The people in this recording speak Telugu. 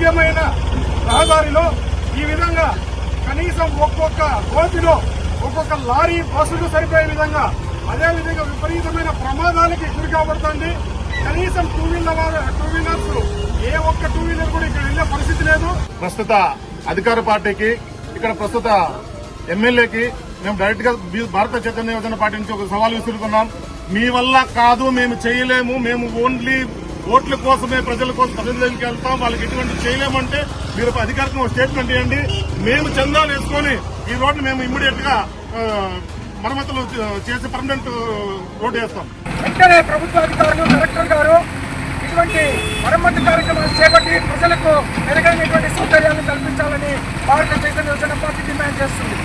ముఖ్యమైన రహదారిలో ఈ విధంగా కనీసం ఒక్కొక్క రోజులో ఒక్కొక్క లారీ బస్సులు సరిపోయే విధంగా అదేవిధంగా విపరీతమైన ప్రమాదాలకి గురి కాబడుతుంది కనీసం టూ వీలర్ టూ వీలర్స్ ఏ ఒక్క టూ వీలర్ కూడా ఇక్కడ వెళ్ళే పరిస్థితి లేదు. ప్రస్తుత అధికార పార్టీకి ఇక్కడ ప్రస్తుత ఎమ్మెల్యేకి మేము డైరెక్ట్గా భారత చైతన్య యోజన పార్టీ నుంచి ఒక సవాల్ విసురుతున్నాం మీ వల్ల కాదు మేము చేయలేము మేము ఓన్లీ ఓట్ల కోసమే ప్రజల కోసం ప్రజల దగ్గరికి వెళ్తాం వాళ్ళకి ఎటువంటి చేయలేమంటే మీరు అధికారికంగా ఒక స్టేట్మెంట్ ఇవ్వండి. మేము చందాలు వేసుకొని ఈ రోడ్డు మేము ఇమ్మీడియట్గా మరమ్మతులు చేసి పర్మనెంట్ రోడ్డు వేస్తాం. వెంటనే ప్రభుత్వ అధికారులు కలెక్టర్ గారు ఇటువంటి మరమ్మతు కార్యక్రమాలు చేపట్టి ప్రజలకు మెరుగైనటువంటి సౌకర్యాలను కల్పించాలని భారత చైతన్య యోజన పార్టీ డిమాండ్ చేస్తుంది.